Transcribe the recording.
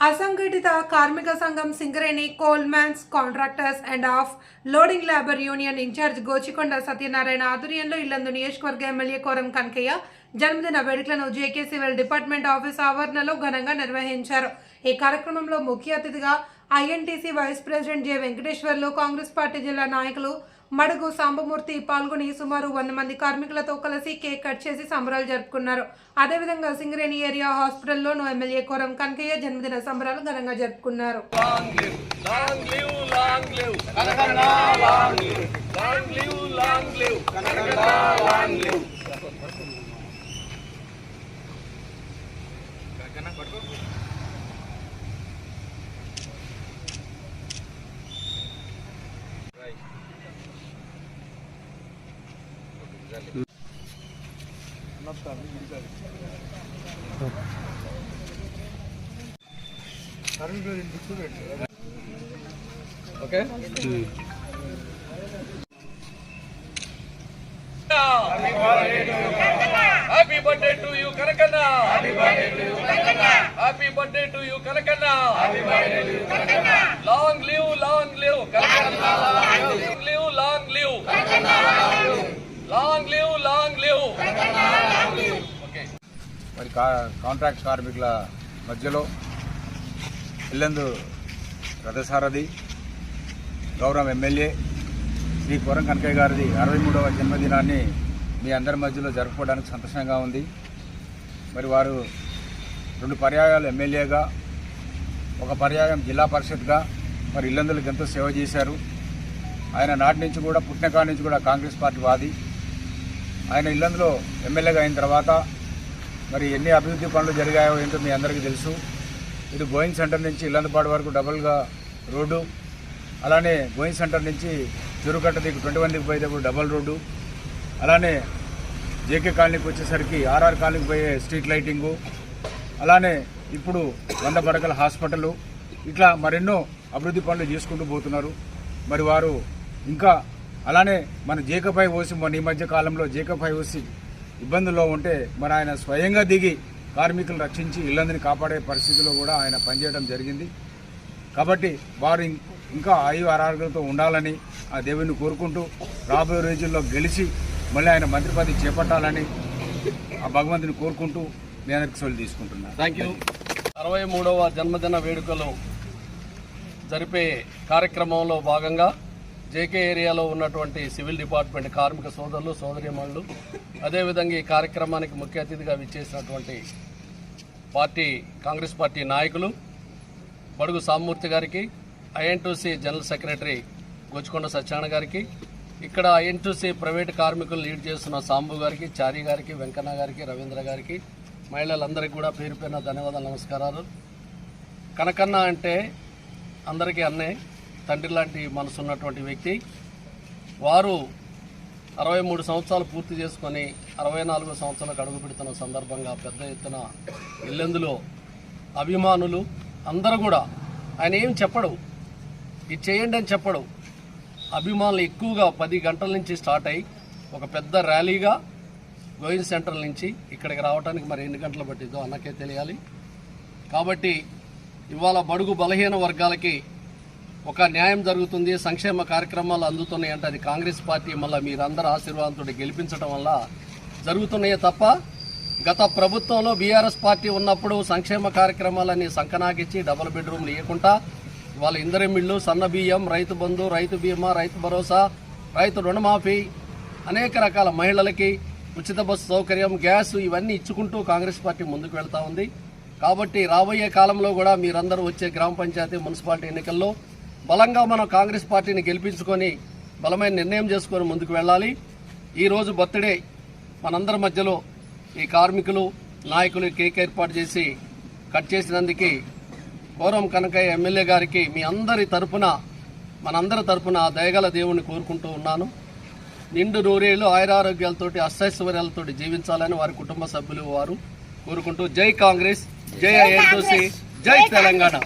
అసంఘటిత కార్మిక సంఘం Singareni coal mines contractors and of loading labour union incharge Gochikonda Satyanarayana ఆధ్వర్యంలో ఇల్లందు నియోజకవర్గ ఎమ్మెల్యే కోరం కనకయ్య జన్మదిన వేడుకలను జేకే సివిల్ డిపార్ట్మెంట్ ఆఫీస్ ఆవరణలో ఘనంగా నిర్వహించారు. ఈ కార్యక్రమంలో ముఖ్య అతిథిగా INTUC vice president J Venkateswarlu Congress party జిల్లా నాయకులు మడుగు సాంబమూర్తి పాల్గొని సుమారు వంద మంది కార్మికులతో కలిసి కేక్ కట్ చేసి సంబరాలు జరుపుకున్నారు. అదేవిధంగా సింగరేణి ఏరియా హాస్పిటల్లోనూ ఎమ్మెల్యే కోరం కనకయ్య జన్మదిన సంబరాలు ఘనంగా జరుపుకున్నారు. Live, long live. Kanakana, long live. Long live, long live. Kanakana, long live. Okay? Happy birthday to you, Kanakana. Happy birthday to you, Kanakana. Happy birthday మరి కా కాంట్రాక్ట్ కార్మికుల మధ్యలో ఇల్లందు రథసారథి గౌరవ ఎమ్మెల్యే శ్రీ కొరం కనకయ్య గారిది అరవై మూడవ జన్మదినాన్ని మీ అందరి మధ్యలో జరుపుకోవడానికి సంతోషంగా ఉంది. మరి వారు రెండు పర్యాయాలు ఎమ్మెల్యేగా ఒక పర్యాయం జిల్లా పరిషత్గా మరి ఇల్లందులకు ఎంతో సేవ చేశారు. ఆయన నాటి నుంచి కూడా పుట్టినకాడ నుంచి కూడా కాంగ్రెస్ పార్టీ వాది. ఆయన ఇల్లందులో ఎమ్మెల్యేగా అయిన తర్వాత మరి ఎన్ని అభివృద్ధి పనులు జరిగాయో ఏంటో మీ అందరికీ తెలుసు. ఇటు బోయింగ్ సెంటర్ నుంచి ఇల్లందుపాడు వరకు డబుల్గా రోడ్డు. అలానే బోయింగ్ సెంటర్ నుంచి చెరుకట్ట దిక్కు ట్వంటీ వన్ దిక్కు పోయేటప్పుడు డబల్ రోడ్డు. అలానే జేకే కాలనీకి వచ్చేసరికి ఆర్ఆర్ కాలనీకి పోయే స్ట్రీట్ లైటింగు. అలానే ఇప్పుడు వంద పడకల హాస్పిటల్. ఇట్లా మరెన్నో అభివృద్ధి పనులు చేసుకుంటూ పోతున్నారు. మరి వారు ఇంకా అలానే మన జేకపై ఓసి మన ఈ మధ్య కాలంలో జేకపై ఓసి ఇబ్బందుల్లో ఉంటే మరి ఆయన స్వయంగా దిగి కార్మికులను రక్షించి ఇల్లందరినీ కాపాడే పరిస్థితిలో కూడా ఆయన పనిచేయడం జరిగింది. కాబట్టి వారు ఇంకా ఆయు ఆరోగ్యంతో ఉండాలని ఆ దేవుని కోరుకుంటూ రాబోయే రోజుల్లో గెలిచి మళ్ళీ ఆయన మంత్రి పదవి చేపట్టాలని ఆ భగవంతుని కోరుకుంటూ నేను అందరికి తీసుకుంటున్నాను. థ్యాంక్ యూ అరవై మూడవ జన్మదిన వేడుకలు జరిపే కార్యక్రమంలో భాగంగా జేకే ఏరియాలో ఉన్నటువంటి సివిల్ డిపార్ట్మెంట్ కార్మిక సోదరులు సోదరిమణులు అదేవిధంగా ఈ కార్యక్రమానికి ముఖ్య అతిథిగా విచ్చేసినటువంటి పార్టీ కాంగ్రెస్ పార్టీ నాయకులు బడుగు సామూర్తి గారికి INTUC general secretary Gochukonda Satyanarayana గారికి ఇక్కడ ఐఎన్టీసీ ప్రైవేట్ కార్మికులు లీడ్ చేస్తున్న సాంబు గారికి చారి గారికి వెంకన్న గారికి రవీంద్ర గారికి మహిళలందరికీ కూడా పేరు పేరున ధన్యవాదాలు నమస్కారాలు. కనకన్న అంటే అందరికీ అన్నే. తండ్రి లాంటి మనసు ఉన్నటువంటి వ్యక్తి వారు అరవై మూడు సంవత్సరాలు పూర్తి చేసుకొని అరవై నాలుగో సంవత్సరాలకు అడుగు పెడుతున్న సందర్భంగా పెద్ద ఎత్తున ఇల్లెందులో అభిమానులు అందరూ కూడా ఆయన ఏం చెప్పడు ఇది చేయండి అని చెప్పడు. అభిమానులు ఎక్కువగా పది గంటల నుంచి స్టార్ట్ అయ్యి ఒక పెద్ద ర్యాలీగా గోయింగ్ సెంటర్ నుంచి ఇక్కడికి రావడానికి మరి ఎన్ని గంటలు పట్టిందో అన్నకే తెలియాలి. కాబట్టి ఇవాళ బడుగు బలహీన వర్గాలకి ఒక న్యాయం జరుగుతుంది సంక్షేమ కార్యక్రమాలు అందుతున్నాయి అంటే అది కాంగ్రెస్ పార్టీ మళ్ళీ మీరందరూ ఆశీర్వాదంతో గెలిపించడం వల్ల జరుగుతున్నాయే తప్ప గత ప్రభుత్వంలో బీఆర్ఎస్ పార్టీ ఉన్నప్పుడు సంక్షేమ కార్యక్రమాలన్నీ సంకనాగిచ్చి డబుల్ బెడ్రూమ్లు ఇవ్వకుండా వాళ్ళ ఇందరిమిళ్ళు సన్న బియ్యం రైతు బంధు రైతు బీమా రైతు భరోసా రైతు రుణమాఫీ అనేక రకాల మహిళలకి ఉచిత బస్సు సౌకర్యం గ్యాస్ ఇవన్నీ ఇచ్చుకుంటూ కాంగ్రెస్ పార్టీ ముందుకు వెళ్తా ఉంది. కాబట్టి రాబోయే కాలంలో కూడా మీరందరూ వచ్చే గ్రామ పంచాయతీ మున్సిపాలిటీ ఎన్నికల్లో బలంగా మనం కాంగ్రెస్ పార్టీని గెలిపించుకొని బలమైన నిర్ణయం చేసుకొని ముందుకు వెళ్ళాలి. ఈరోజు బర్త్డే. మనందరి మధ్యలో ఈ కార్మికులు నాయకులు కేక్ ఏర్పాటు చేసి కట్ చేసినందుకు గౌరవం కనకయ్య ఎమ్మెల్యే గారికి మీ అందరి తరపున మనందరి తరపున ఆ దయగల దేవుణ్ణి కోరుకుంటూ ఉన్నాను. నిండు నూరేళ్ళు ఆయురారోగ్యాలతోటి అష్టైశ్వర్యాలతో జీవించాలని వారి కుటుంబ సభ్యులు వారు కోరుకుంటూ జై కాంగ్రెస్ జై ఐఎన్టీసీ జై తెలంగాణ.